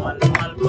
one, one.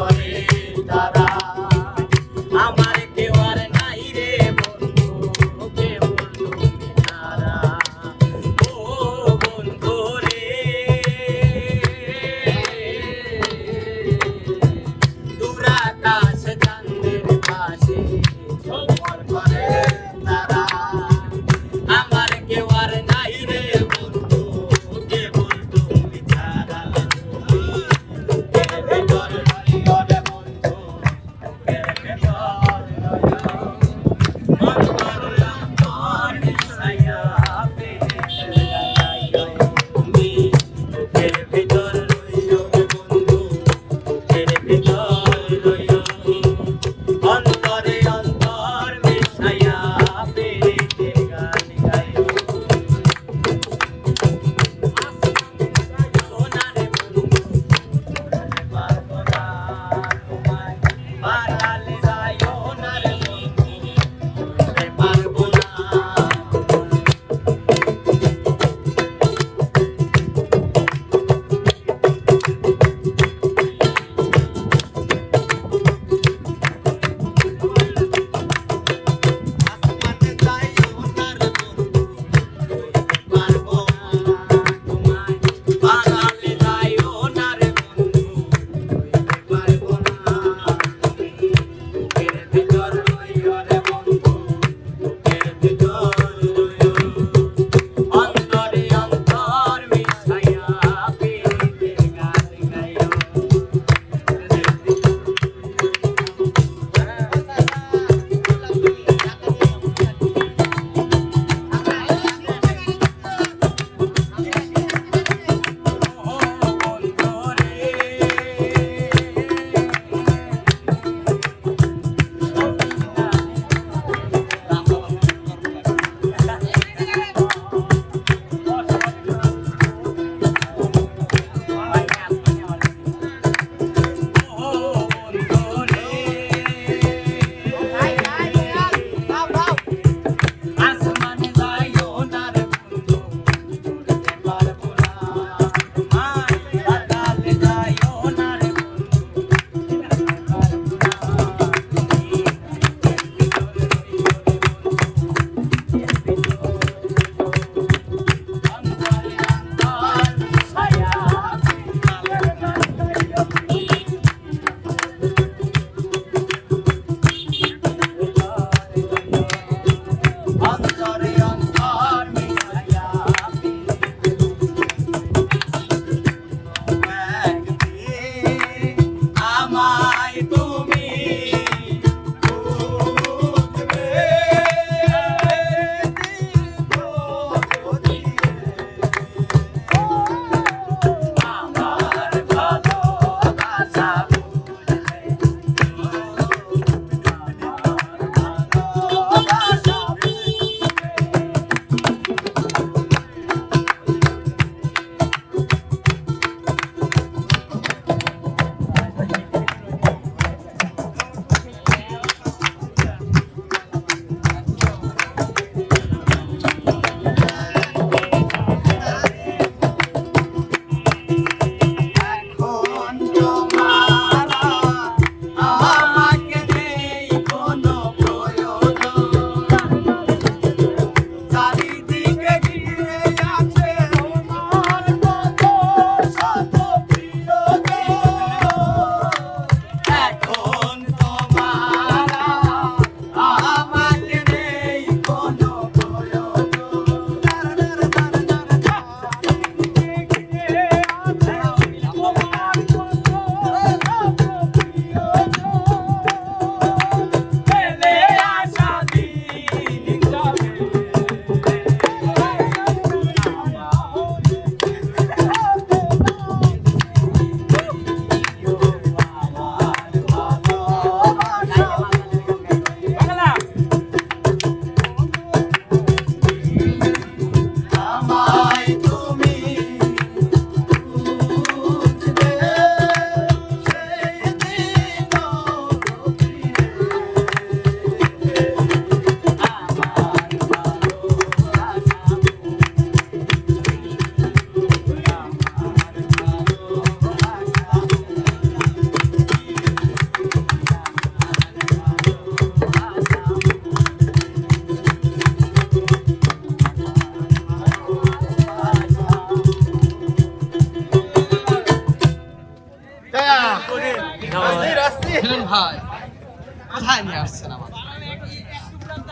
কোথায়? নিয়ে আসছেন আমাদের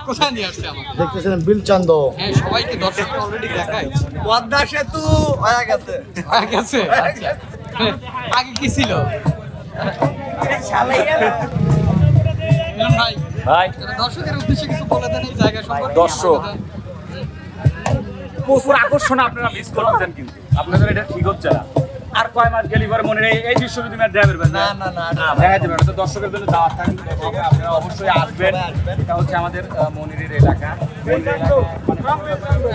কোথায় নিয়ে আসছে আমাদের দেখতেছেন বিলচন্দ। হ্যাঁ সবাইকে দর্শককে অলরেডি দেখাই পদ্মা সেতু হয়ে গেছে। হয়ে গেছে? আচ্ছা। হ্যাঁ, আগে কি ছিল? ভাই ভাই। দর্শকের উদ্দেশ্যে কিছু বলে দেন এই জায়গা সম্পর্কে দর্শক। প্রচুর আকর্ষণ আপনারা মিস করতেছেন কিন্তু। আপনাদের এটা ঠিক হচ্ছে না। আর কয় মাস গেলি পরে মনে নেই? এই না। না না না দেখা তো দর্শকের জন্য দাওয়াত থাকবে আপনারা অবশ্যই আসবেন। এটা হচ্ছে আমাদের মনিরের এলাকা।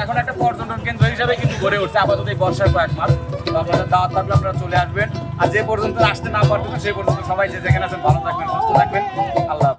এখন একটা পর্যটন কেন্দ্র হিসাবে কিন্তু গড়ে উঠছে আপাতত এই বর্ষার কয়েক মাস। তো আপনাদের দাওয়াত থাকলে আপনারা চলে আসবেন। আর যে পর্যন্ত আসতে না পারবেন সেই পর্যন্ত সবাই যে যেখানে আছেন ভালো থাকবেন সুস্থ থাকবেন। আল্লাহ